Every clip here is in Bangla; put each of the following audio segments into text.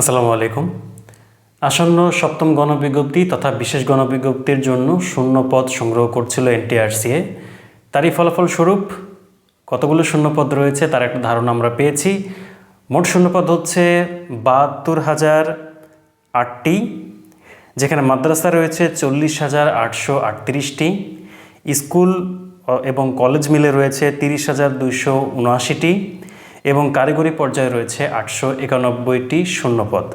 আসসালামু আলাইকুম। আসন্ন সপ্তম গণবিজ্ঞপ্তি তথা বিশেষ গণবিজ্ঞপ্তির জন্য শূন্য পদ সংগ্রহ করছিল এনটিআরসিএ। তারই ফলাফল স্বরূপ কতগুলো শূন্যপদ রয়েছে তার একটা ধারণা আমরা পেয়েছি। মোট শূন্যপদ হচ্ছে বাহাত্তর হাজার আটটি, যেখানে মাদ্রাসা রয়েছে চল্লিশ হাজার আটশো আটত্রিশটি, স্কুল এবং কলেজ মিলে রয়েছে তিরিশ হাজার দুইশো উনআশিটি এবং কারিগরি পর্যায়ে রয়েছে আটশো একানব্বইটি শূন্যপদ।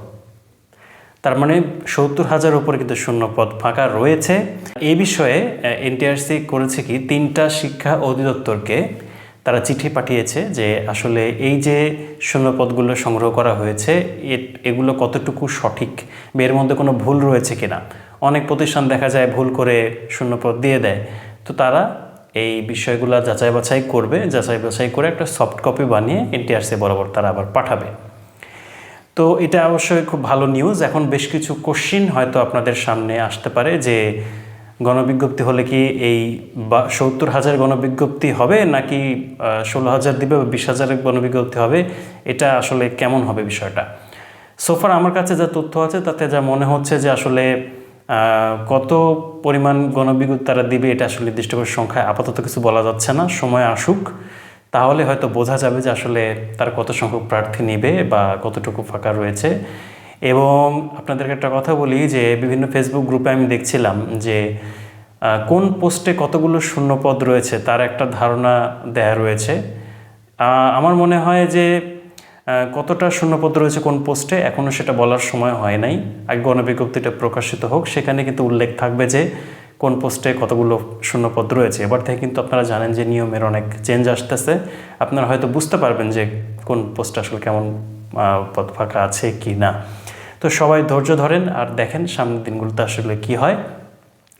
তার মানে সত্তর হাজার উপরে কিন্তু শূন্যপদ ফাঁকা রয়েছে। এই বিষয়ে এনটিআরসি করেছে কি, তিনটা শিক্ষা অধিদপ্তরকে তারা চিঠি পাঠিয়েছে যে আসলে এই যে শূন্যপদগুলো সংগ্রহ করা হয়েছে, এ- এগুলো কতটুকু সঠিক এর মধ্যে কোনো ভুল রয়েছে কিনা? অনেক প্রতিষ্ঠান দেখা যায় ভুল করে শূন্যপদ দিয়ে দেয়। তো তারা এই বিষয়গুলো যাচাই বাছাই করবে, যাচাই বাছাই করে একটা সফট কপি বানিয়ে এনটিআরসি বরাবর তারা আবার পাঠাবে। তো এটা অবশ্যই খুব ভালো নিউজ এখন বেশ কিছু কোশ্চিন হয়তো আপনাদের সামনে আসতে পারে যে, গণবিজ্ঞপ্তি হলে কি এই বা, সত্তর হাজার গণবিজ্ঞপ্তি হবে নাকি ষোলো হাজার দিবে বা বিশ হাজারের গণবিজ্ঞপ্তি হবে? এটা আসলে কেমন হবে বিষয়টা? সোফার আমার কাছে যা তথ্য আছে, তাতে যা মনে হচ্ছে যে আসলে কত পরিমাণ গণবিজ্ঞপ্তি তারা দিবে এটা আসলে নির্দিষ্ট করে সংখ্যায় আপাতত কিছু বলা যাচ্ছে না, সময় আসুক। তাহলে হয়তো বোঝা যাবে যে আসলে তার কত সংখ্যক প্রার্থী নেবে বা কতটুকু ফাঁকা রয়েছে। এবং আপনাদেরকে একটা কথা বলি যে বিভিন্ন ফেসবুক গ্রুপে আমি দেখছিলাম যে কোন পোস্টে কতগুলো শূন্যপদ রয়েছে তার একটা ধারণা দেয়া রয়েছে। আমার মনে হয় যে কতটা শূন্যপদ রয়েছে কোন পোস্টে এখনও সেটা বলার সময় হয় নাই। আগে গণবিজ্ঞপ্তিটা প্রকাশিত হোক, সেখানে কিন্তু উল্লেখ থাকবে যে কোন পোস্টে কতগুলো শূন্যপদ রয়েছে। এবার থেকে কিন্তু আপনারা জানেন যে নিয়মের অনেক চেঞ্জ আসতেছে। আপনারা হয়তো বুঝতে পারবেন যে কোন পোস্টে আসলে কেমন পদ ফাঁকা আছে কি না। তো সবাই ধৈর্য ধরেন আর দেখেন সামনের দিনগুলোতে আসলে কি হয়।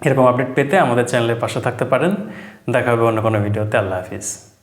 এরকম আপডেট পেতে আমাদের চ্যানেলের পাশে থাকতে পারেন। দেখা হবে অন্য কোনো ভিডিওতে। আল্লাহ হাফিজ।